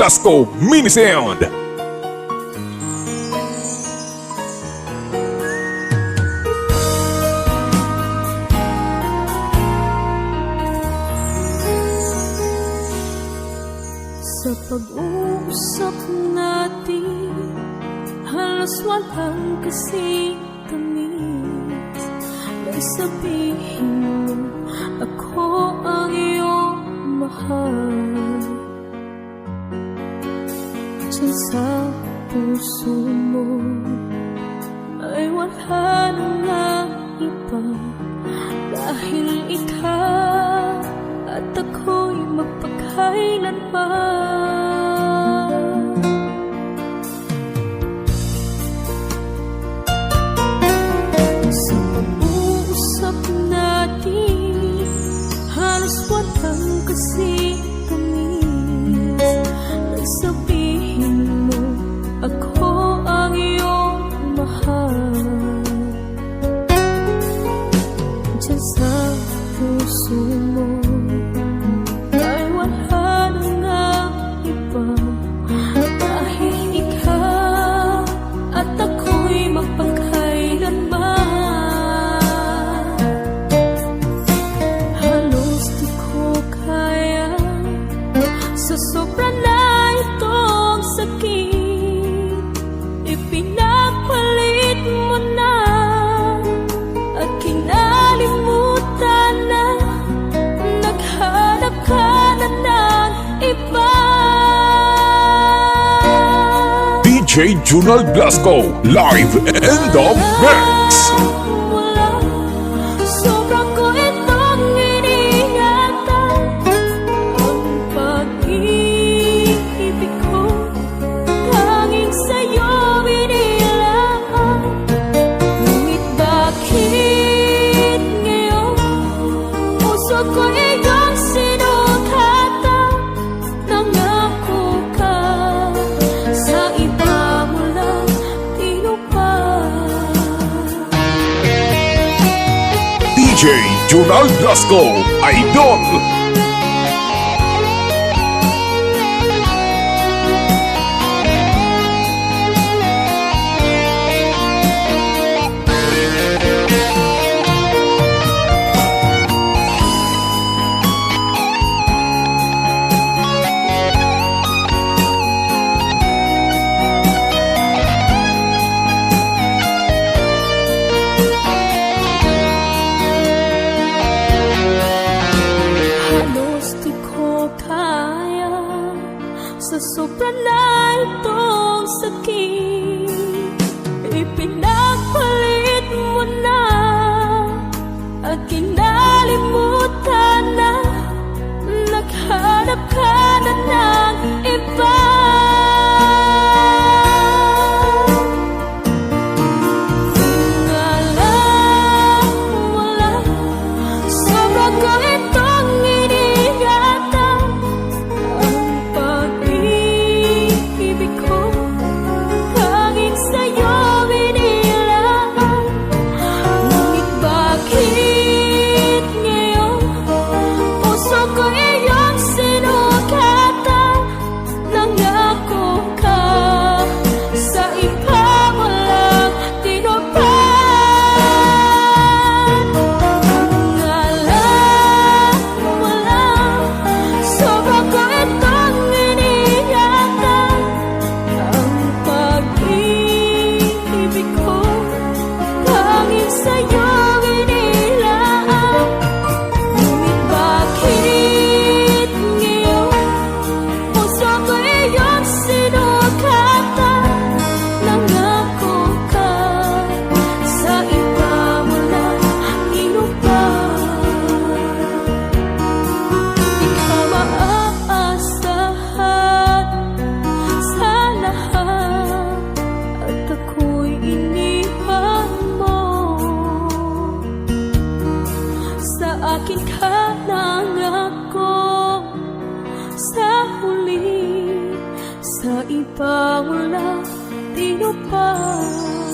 Blasco Mini Sound. Sa pag-uusap natin, halos walang kasi tamis. May sabihin mo, ako ang iyong mahal minsan sa puso mo ay wala na nga iba dahil ikaw at ako'y magpakailanman puso mo. Ay wala na nga iba. Dahil ikaw at ako'y magpakailanman Halos di ko kaya Sa DJ Junal Blasco live in the mix. DJ Junal Blasco, Idol sa iba wala tinupad